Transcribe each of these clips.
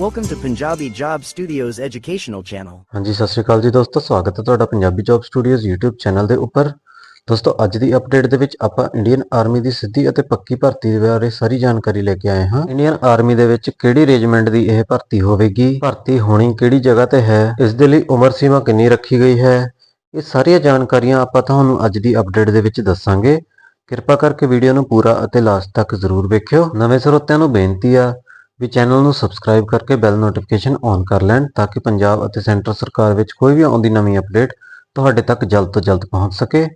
Welcome to Punjabi Job Studios educational channel. ਹਾਂਜੀ, ਸਤਿ ਸ਼੍ਰੀ ਅਕਾਲ ਜੀ ਦੋਸਤੋ, ਸਵਾਗਤ ਹੈ ਤੁਹਾਡਾ Punjabi job studios YouTube channel ਦੇ ਉੱਪਰ। ਦੋਸਤੋ, ਅੱਜ ਦੀ ਅਪਡੇਟ ਦੇ ਵਿੱਚ ਆਪਾਂ ਇੰਡੀਅਨ ਆਰਮੀ ਦੀ ਸਿੱਧੀ ਅਤੇ ਪੱਕੀ ਭਰਤੀ ਦੇ ਬਾਰੇ ਸਾਰੀ ਜਾਣਕਾਰੀ ਲੈ ਕੇ ਆਏ ਹਾਂ। ਇੰਡੀਅਨ ਆਰਮੀ ਦੇ ਵਿੱਚ ਕਿਹੜੀ ਰੈਜੀਮੈਂਟ ਦੀ ਇਹ ਭਰਤੀ ਹੋਵੇਗੀ? ਭਰਤੀ ਹੋਣੀ ਕਿਹੜੀ ਜਗ੍ਹਾ ਤੇ ਹੈ? ਇਸ ਦੇ ਲਈ ਉਮਰ ਸੀਮਾ ਕਿੰਨੀ ਰੱਖੀ ਗਈ ਹੈ? ਇਹ ਸਾਰੀਆਂ ਜਾਣਕਾਰੀਆਂ ਆਪਾਂ ਤੁਹਾਨੂੰ ਅੱਜ ਦੀ ਅਪਡੇਟ ਦੇ ਵਿੱਚ ਦੱਸਾਂਗੇ। ਕਿਰਪਾ ਕਰਕੇ ਵੀਡੀਓ ਨੂੰ ਪੂਰਾ ਅਤੇ ਲਾਸਟ ਤੱਕ ਜ਼ਰੂਰ ਵੇਖਿਓ। ਨਵੇਂ ਸਰੋਤਿਆਂ ਨੂੰ ਬੇਨਤੀ ਆ ਵੀ ਚੈਨਲ ਨੂੰ ਸਬਸਕ੍ਰਾਈਬ ਕਰਕੇ ਬੈਲ ਨੋਟੀਫਿਕੇਸ਼ਨ ਔਨ ਕਰ ਲੈਣ ਤਾਂ ਕਿ ਪੰਜਾਬ ਅਤੇ ਸੈਂਟਰ ਸਰਕਾਰ ਵਿੱਚ ਕੋਈ ਵੀ ਆਉਂਦੀ ਨਵੀਂ ਅਪਡੇਟ ਤੁਹਾਡੇ ਤੱਕ ਜਲਦ ਤੋਂ ਜਲਦ ਪਹੁੰਚ ਸਕੇ।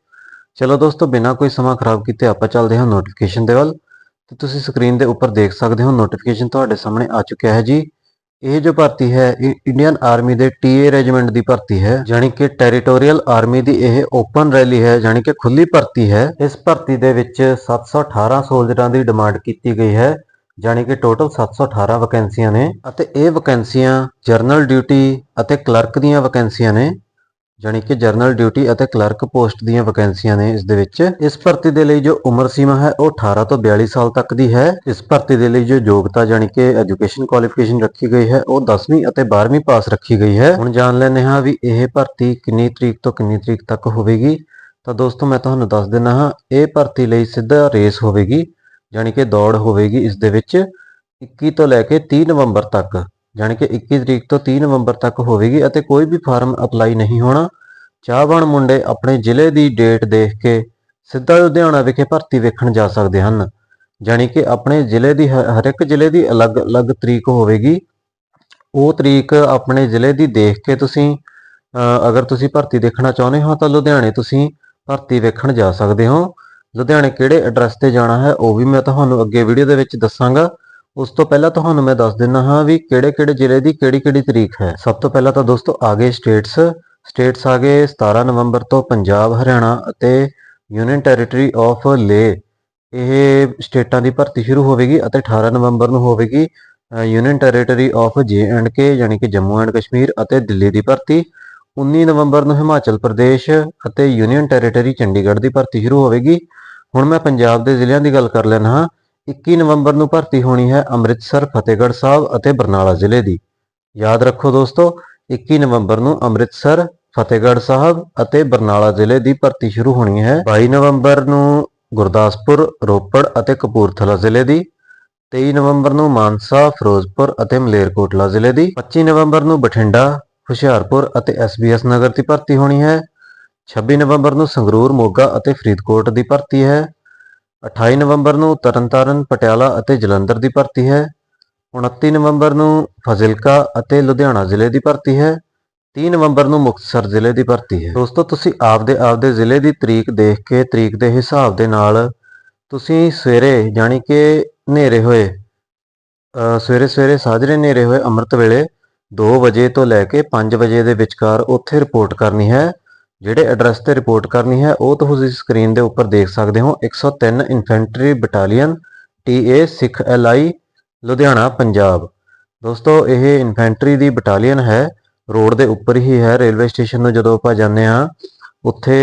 ਚਲੋ ਦੋਸਤੋ, ਬਿਨਾਂ ਕੋਈ ਸਮਾਂ ਖਰਾਬ ਕੀਤੇ ਆਪਾਂ ਚੱਲਦੇ ਹਾਂ ਨੋਟੀਫਿਕੇਸ਼ਨ ਦੇ ਵੱਲ। ਤੇ ਤੁਸੀਂ ਸਕਰੀਨ ਦੇ ਉੱਪਰ ਦੇਖ ਸਕਦੇ ਹੋ ਨੋਟੀਫਿਕੇਸ਼ਨ ਤੁਹਾਡੇ ਸਾਹਮਣੇ ਆ ਚੁੱਕਿਆ ਹੈ ਜੀ। ਇਹ ਜੋ ਭਰਤੀ ਹੈ, ਇਹ ਇੰਡੀਅਨ ਆਰਮੀ ਦੇ ਟੀਏ ਰੈਜੀਮੈਂਟ ਦੀ ਭਰਤੀ ਹੈ, ਜਾਣੀ ਕਿ ਟੈਰੀਟੋਰੀਅਲ ਆਰਮੀ ਦੀ ਇਹ ਓਪਨ ਰੈਲੀ ਹੈ, ਜਾਣੀ ਕਿ ਖੁੱਲੀ ਭਰਤੀ ਹੈ। ਇਸ ਭਰਤੀ ਦੇ ਵਿੱਚ 718 ਸੋਲਜਰਾਂ ਦੀ ਡਿਮਾਂਡ ਕੀਤੀ ਗਈ ਹੈ। ਜਾਣੀ ਕਿ ਟੋਟਲ 718 ਵੈਕੈਂਸੀਆਂ ਨੇ ਅਤੇ ਇਹ ਵੈਕੈਂਸੀਆਂ ਜਰਨਲ ਡਿਊਟੀ ਅਤੇ ਕਲਰਕ ਦੀਆਂ ਵੈਕੈਂਸੀਆਂ ਨੇ, ਜਾਣੀ ਕਿ ਜਰਨਲ ਡਿਊਟੀ ਅਤੇ ਕਲਰਕ ਪੋਸਟ ਦੀਆਂ ਵੈਕੈਂਸੀਆਂ ਨੇ ਇਸ ਦੇ ਵਿੱਚ। ਇਸ ਭਰਤੀ ਦੇ ਲਈ ਜੋ ਉਮਰ ਸੀਮਾ ਹੈ ਉਹ 18 ਤੋਂ 42 ਸਾਲ ਤੱਕ ਦੀ ਹੈ। ਇਸ ਭਰਤੀ ਦੇ ਲਈ ਜੋ ਯੋਗਤਾ ਜਾਣੀ ਕਿ ਐਜੂਕੇਸ਼ਨ ਕੁਆਲੀਫਿਕੇਸ਼ਨ ਰੱਖੀ ਗਈ ਹੈ, ਉਹ 10ਵੀਂ ਅਤੇ 12ਵੀਂ ਪਾਸ ਰੱਖੀ ਗਈ ਹੈ। ਹੁਣ ਜਾਣ ਲੈਂਦੇ ਹਾਂ ਵੀ ਇਹ ਭਰਤੀ ਕਿੰਨੀ ਤਰੀਕ ਤੋਂ ਕਿੰਨੀ ਤਰੀਕ ਤੱਕ ਹੋਵੇਗੀ। ਤਾਂ ਦੋਸਤੋ, ਮੈਂ ਤੁਹਾਨੂੰ ਦੱਸ ਦਿੰਦਾ ਹਾਂ, ਇਹ ਭਰਤੀ ਲਈ ਸਿੱਧਾ ਰੇਸ ਹੋਵੇਗੀ। ਜਾਣੀ ਕਿ ਦੌੜ ਹੋਵੇਗੀ ਇਸ ਦੇ ਵਿੱਚ 21 ਤੋਂ ਲੈ ਕੇ 30 ਨਵੰਬਰ ਤੱਕ ਜਾਣੀ ਕਿ 21 ਤਰੀਕ ਤੋਂ 30 ਨਵੰਬਰ ਤੱਕ ਹੋਵੇਗੀ ਅਤੇ ਕੋਈ ਵੀ ਫਾਰਮ ਅਪਲਾਈ ਨਹੀਂ ਹੋਣਾ। ਚਾਹਵਾਨ ਮੁੰਡੇ ਆਪਣੇ ਜ਼ਿਲ੍ਹੇ ਦੀ ਡੇਟ ਦੇਖ ਕੇ ਸਿੱਧਾ ਲੁਧਿਆਣਾ ਵਿਖੇ ਭਰਤੀ ਵੇਖਣ ਜਾ ਸਕਦੇ ਹਨ। ਜਾਣੀ ਕਿ ਆਪਣੇ ਜ਼ਿਲ੍ਹੇ ਦੀ ਹ- ਹਰ ਇੱਕ ਜ਼ਿਲ੍ਹੇ ਦੀ ਅਲੱਗ-ਅਲੱਗ ਤਰੀਕ ਹੋਵੇਗੀ। ਉਹ ਤਰੀਕ ਆਪਣੇ ਜ਼ਿਲ੍ਹੇ ਦੀ ਦੇਖ ਕੇ ਤੁਸੀਂ ਅਗਰ ਤੁਸੀਂ ਭਰਤੀ ਦੇਖਣਾ ਚਾਹੁੰਦੇ ਹੋ ਤਾਂ ਲੁਧਿਆਣੇ ਤੁਸੀਂ ਭਰਤੀ ਵੇਖਣ ਜਾ ਸਕਦੇ ਹੋ। ਲੁਧਿਆਣੇ ਕਿਹੜੇ ਐਡਰੈਸ ਤੇ ਜਾਣਾ ਹੈ, ਉਹ ਵੀ ਮੈਂ ਤੁਹਾਨੂੰ ਅੱਗੇ ਵੀਡੀਓ ਦੇ ਵਿੱਚ ਦੱਸਾਂਗਾ। ਉਸ ਤੋਂ ਪਹਿਲਾਂ ਤੁਹਾਨੂੰ ਮੈਂ ਦੱਸ ਦਿੰਦਾ ਹਾਂ ਵੀ ਕਿਹੜੇ-ਕਿਹੜੇ ਜ਼ਿਲ੍ਹੇ ਦੀ ਕਿਹੜੀ-ਕਿਹੜੀ ਤਰੀਕ ਹੈ। ਸਭ ਤੋਂ ਪਹਿਲਾਂ ਤਾਂ ਦੋਸਤੋ ਆ ਗਏ ਸਟੇਟਸ ਸਟੇਟਸ ਆ ਗਏ 17 ਨਵੰਬਰ ਤੋਂ ਪੰਜਾਬ, ਹਰਿਆਣਾ ਅਤੇ ਯੂਨੀਅਨ ਟੈਰੀਟਰੀ ਆਫ ਲੇ ਇਹ ਸਟੇਟਾਂ ਦੀ ਭਰਤੀ ਸ਼ੁਰੂ ਹੋਵੇਗੀ ਅਤੇ 18 ਨਵੰਬਰ ਨੂੰ ਹੋਵੇਗੀ union territory of J and K ਯਾਨੀ ਕਿ ਜੰਮੂ ਐਂਡ ਕਸ਼ਮੀਰ ਅਤੇ ਦਿੱਲੀ ਦੀ ਭਰਤੀ। 19 ਨਵੰਬਰ ਨੂੰ ਹਿਮਾਚਲ ਪ੍ਰਦੇਸ਼ ਅਤੇ ਯੂਨੀਅਨ ਟੈਰੀਟਰੀ ਚੰਡੀਗੜ੍ਹ ਦੀ ਭਰਤੀ ਸ਼ੁਰੂ ਹੋਵੇਗੀ। ਹੁਣ ਮੈਂ ਪੰਜਾਬ ਦੇ ਜ਼ਿਲ੍ਹਿਆਂ ਦੀ ਗੱਲ ਕਰ ਲੈਣਾ ਹਾਂ। 21 ਨਵੰਬਰ ਨੂੰ ਭਰਤੀ ਹੋਣੀ ਹੈ ਅੰਮ੍ਰਿਤਸਰ, ਫਤਿਹਗੜ੍ਹ ਸਾਹਿਬ ਅਤੇ ਬਰਨਾਲਾ ਜ਼ਿਲ੍ਹੇ ਦੀ। ਯਾਦ ਰੱਖੋ ਦੋਸਤੋ 21 ਨਵੰਬਰ ਨੂੰ ਅੰਮ੍ਰਿਤਸਰ, ਫਤਿਹਗੜ੍ਹ ਸਾਹਿਬ ਅਤੇ ਬਰਨਾਲਾ ਜ਼ਿਲ੍ਹੇ ਦੀ ਭਰਤੀ ਸ਼ੁਰੂ ਹੋਣੀ ਹੈ। 22 ਨਵੰਬਰ ਨੂੰ ਗੁਰਦਾਸਪੁਰ, ਰੋਪੜ ਅਤੇ ਕਪੂਰਥਲਾ ਜ਼ਿਲ੍ਹੇ ਦੀ। 23 ਨਵੰਬਰ ਨੂੰ ਮਾਨਸਾ, ਫਿਰੋਜ਼ਪੁਰ ਅਤੇ ਮਲੇਰਕੋਟਲਾ ਜ਼ਿਲ੍ਹੇ ਦੀ। 25 ਨਵੰਬਰ ਨੂੰ ਬਠਿੰਡਾ, ਹੁਸ਼ਿਆਰਪੁਰ ਅਤੇ ਐਸਬੀਐਸ ਨਗਰ ਦੀ ਭਰਤੀ ਹੋਣੀ ਹੈ। 26 ਨਵੰਬਰ ਨੂੰ ਸੰਗਰੂਰ, ਮੋਗਾ ਅਤੇ ਫਰੀਦਕੋਟ ਦੀ ਭਰਤੀ ਹੈ। 28 ਨਵੰਬਰ ਨੂੰ ਤਰਨਤਾਰਨ, ਪਟਿਆਲਾ ਅਤੇ ਜਲੰਧਰ ਦੀ ਭਰਤੀ ਹੈ। 29 ਨਵੰਬਰ ਨੂੰ ਫਾਜ਼ਿਲਕਾ ਅਤੇ ਲੁਧਿਆਣਾ ਜ਼ਿਲ੍ਹੇ ਦੀ ਭਰਤੀ ਹੈ। 30 ਨਵੰਬਰ ਨੂੰ ਮੁਕਤਸਰ ਜ਼ਿਲ੍ਹੇ ਦੀ ਭਰਤੀ ਹੈ। ਦੋਸਤੋ, ਤੁਸੀਂ ਆਪਦੇ ਆਪਦੇ ਜ਼ਿਲ੍ਹੇ ਦੀ ਤਰੀਕ ਦੇਖ ਕੇ, ਤਰੀਕ ਦੇ ਹਿਸਾਬ ਦੇ ਨਾਲ ਤੁਸੀਂ ਸਵੇਰੇ ਜਾਣੀ ਕਿ ਹਨੇਰੇ ਹੋਏ ਸਵੇਰੇ ਸਵੇਰੇ ਸਾਜਰੇ ਹਨੇਰੇ ਹੋਏ ਅੰਮ੍ਰਿਤ ਵੇਲੇ 2 ਵਜੇ ਤੋਂ ਲੈ ਕੇ 5 ਵਜੇ ਦੇ ਵਿਚਕਾਰ ਉੱਥੇ ਰਿਪੋਰਟ ਕਰਨੀ ਹੈ। ਜਿਹੜੇ ਐਡਰੈਸ ਤੇ ਰਿਪੋਰਟ ਕਰਨੀ ਹੈ, ਉਹ ਤੁਸੀਂ ਸਕਰੀਨ ਦੇ ਉੱਪਰ ਦੇਖ ਸਕਦੇ ਹੋ। 103 infantry battalion TA Sikh LI Ludhiana, Punjab. ਦੋਸਤੋ, ਇਹ ਇਨਫੈਂਟਰੀ ਦੀ ਬਟਾਲੀਅਨ ਹੈ ਰੋਡ ਦੇ ਉੱਪਰ ਹੀ ਹੈ ਰੇਲਵੇ ਸਟੇਸ਼ਨ ਨੂੰ ਜਦੋਂ ਆਪਾਂ ਜਾਂਦੇ ਹਾਂ, ਉੱਥੇ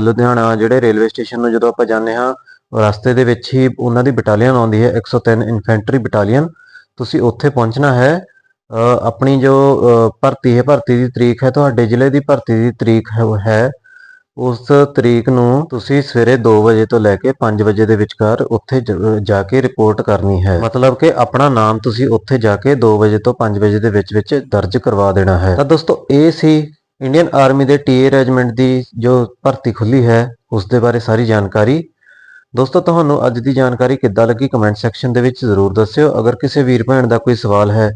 ਲੁਧਿਆਣਾ ਜਿਹੜੇ ਰੇਲਵੇ ਸਟੇਸ਼ਨ ਨੂੰ ਜਦੋਂ ਆਪਾਂ ਜਾਂਦੇ ਹਾਂ, ਰਸਤੇ ਦੇ ਵਿੱਚ ਹੀ ਉਹਨਾਂ ਦੀ ਬਟਾਲੀਅਨ ਆਉਂਦੀ ਹੈ 103 ਇਨਫੈਂਟਰੀ ਬਟਾਲੀਅਨ ਤੁਸੀਂ ਉੱਥੇ ਪਹੁੰਚਣਾ ਹੈ ਆਪਣੀ ਜੋ ਭਰਤੀ ਹੈ, ਭਰਤੀ ਦੀ ਤਰੀਕ ਹੈ, ਤੁਹਾਡੇ ਜ਼ਿਲ੍ਹੇ ਦੀ ਭਰਤੀ ਦੀ ਤਰੀਕ ਹੈ ਉਸ ਤਰੀਕ ਨੂੰ ਤੁਸੀਂ ਸਵੇਰੇ 2 ਵਜੇ ਤੋਂ ਲੈ ਕੇ 5 ਵਜੇ ਦੇ ਵਿਚਕਾਰ ਉੱਥੇ ਜਾ ਕੇ ਰਿਪੋਰਟ ਕਰਨੀ ਹੈ। ਮਤਲਬ ਕਿ ਆਪਣਾ ਨਾਮ ਤੁਸੀਂ ਉੱਥੇ ਜਾ ਕੇ 2 ਵਜੇ ਤੋਂ 5 ਵਜੇ ਦੇ ਵਿੱਚ ਵਿੱਚ ਦਰਜ ਕਰਵਾ ਦੇਣਾ ਹੈ। ਤਾਂ ਦੋਸਤੋ, ਇਹ ਸੀ ਇੰਡੀਅਨ ਆਰਮੀ ਦੇ ਟੀਏ ਰੈਜੀਮੈਂਟ ਦੀ ਜੋ ਭਰਤੀ ਖੁੱਲੀ ਹੈ, ਉਸ ਦੇ ਬਾਰੇ ਸਾਰੀ ਜਾਣਕਾਰੀ। ਦੋਸਤੋ, ਤੁਹਾਨੂੰ ਅੱਜ ਦੀ ਜਾਣਕਾਰੀ ਕਿੱਦਾਂ ਲੱਗੀ? ਕਮੈਂਟ ਸੈਕਸ਼ਨ ਦੇ ਵਿੱਚ ਜ਼ਰੂਰ ਦੱਸਿਓ। ਅਗਰ ਕਿਸੇ ਵੀਰ ਭੈਣ ਦਾ ਕੋਈ ਸਵਾਲ ਹੈ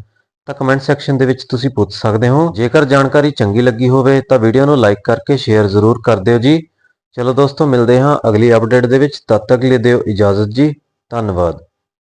ਤਾਂ ਕਮੈਂਟ ਸੈਕਸ਼ਨ ਦੇ ਵਿੱਚ ਤੁਸੀਂ ਪੁੱਛ ਸਕਦੇ ਹੋ। ਜੇਕਰ ਜਾਣਕਾਰੀ ਚੰਗੀ ਲੱਗੀ ਹੋਵੇ ਤਾਂ ਵੀਡੀਓ ਨੂੰ ਲਾਈਕ ਕਰਕੇ ਸ਼ੇਅਰ ਜ਼ਰੂਰ ਕਰ ਦਿਓ ਜੀ। ਚਲੋ ਦੋਸਤੋ, ਮਿਲਦੇ ਹਾਂ ਅਗਲੀ ਅਪਡੇਟ ਦੇ ਵਿੱਚ। ਤਦ ਤੱਕ ਲਈ ਦਿਓ ਇਜਾਜ਼ਤ ਜੀ। ਧੰਨਵਾਦ।